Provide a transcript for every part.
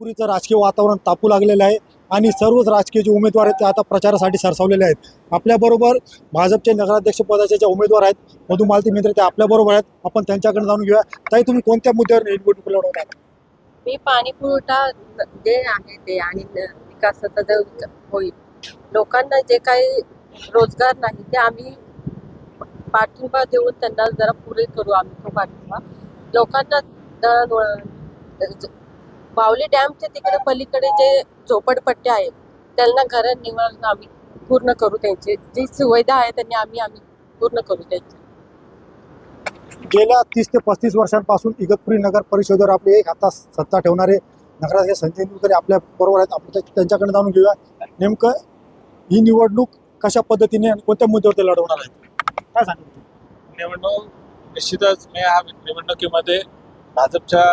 पुरीचं राजकीय वातावरण तापू लागलेलं आहे आणि सर्वच राजकीय जे उमेदवार आहेत ते आता प्रचारासाठी सरसावलेले आहेत. आपल्याबरोबर भाजपचे नगराध्यक्ष पदाचे जे उमेदवार आहेत मधुमालती मित्र ते आपल्याबरोबर आहेत. आपण त्यांच्याकडे जाणून घेऊया. ताई तुम्ही कोणत्या मुद्द्यावर निवडणूक लढवणार मी पाणी पुरवठा जे आहे ते आणि विकासाचा जो होईल. लोकांना जे काही रोजगार नाही ते आम्ही पाठिंबा देऊन त्यांना जरा पुरे करू आम्ही तो पाठिंबा. लोकांना बावली डॅमच्या तिकडे पलीकडे जे झोपडपट्टे आहेत त्यांना घर निवारण आम्ही पूर्ण करू त्यांची जी सुविधा आहे त्यांनी आम्ही आम्ही पूर्ण करू त्यांची गेल्या तीस ते पस्तीस वर्षांपासून इगतपुरी नगर परिषदेवर आपले एक हातात सत्ता ठेवणारे नगराध्यक्ष संजय निलकरे आपल्या बरोबर आहेत. आपण त्या- त्यांच्याकडे जाणून घेऊया. नेमकं ही निवडणूक कशा पद्धतीने आणि कोणत्या मुद्द्यावर ते लढवणार आहेत काय सांगितलं निवडणूक निश्चितच मी ह्या निवडणुकीमध्ये भाजपच्या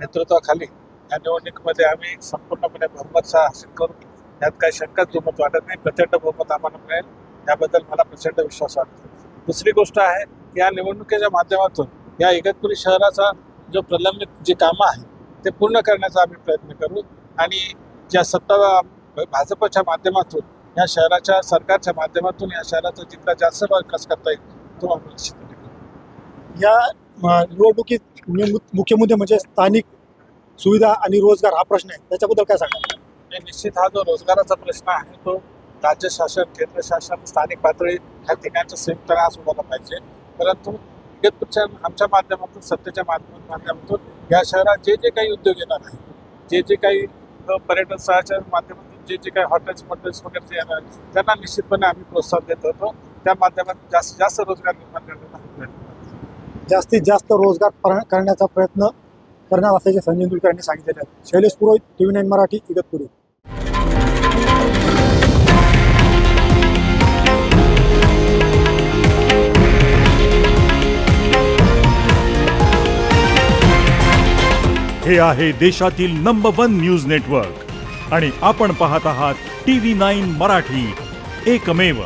नेतृत्वाखाली या निवडणुकीमध्ये आम्ही संपूर्णपणे बहुमत हासिल करू. यात काही शंकाच दुमत वाटत नाही. प्रचंड बहुमत आम्हाला मिळेल. याबद्दल मला प्रचंड विश्वास वाटतो. दुसरी गोष्ट आहे या निवडणुकीच्या माध्यमातून या इगतपुरी शहराचा जो प्रलंबित जी कामं आहे ते पूर्ण करण्याचा आम्ही प्रयत्न करू. आणि ज्या सत्ता भाजपच्या माध्यमातून या शहराच्या सरकारच्या माध्यमातून या शहराचा जितका जास्त विकास करता येईल तो आम्ही निश्चितपणे करू. या निवडणुकीत मुख्य मुद्दे म्हणजे स्थानिक सुविधा आणि रोजगार हा प्रश्न आहे. त्याच्याबद्दल काय सांगा आणि निश्चित हा जो रोजगाराचा प्रश्न आहे तो राज्य शासन केंद्र शासन स्थानिक पातळी ह्या तिघांच्या संयुक्तपणे आज उभारला पाहिजे. परंतु इगतपुरच्या आमच्या माध्यमातून सत्तेच्या माध्यम- माध्यमातून या शहरात जे जे काही उद्योग येणार आहे जे जे काही पर्यटन स्थळाच्या माध्यमातून जे जे काही हॉटेल्स हॉटेल्स वगैरे जे येणार आहेत, त्यांना निश्चितपणे आम्ही प्रोत्साहन देत होतो. त्या माध्यमातून जास्तीत जास्त रोजगार निर्माण करण्याचा जास्तीत जास्त रोजगार करण्याचा प्रयत्न करणार असल्याचे संजय निलकरे यांनी सांगितलेले आहे. Shailesh Purohit T V nine Marathi Igatpuri. हे आहे देशातील नंबर वन न्यूज नेटवर्क आणि आपण पाहत आहात टी व्ही नाईन मराठी. एकमेव.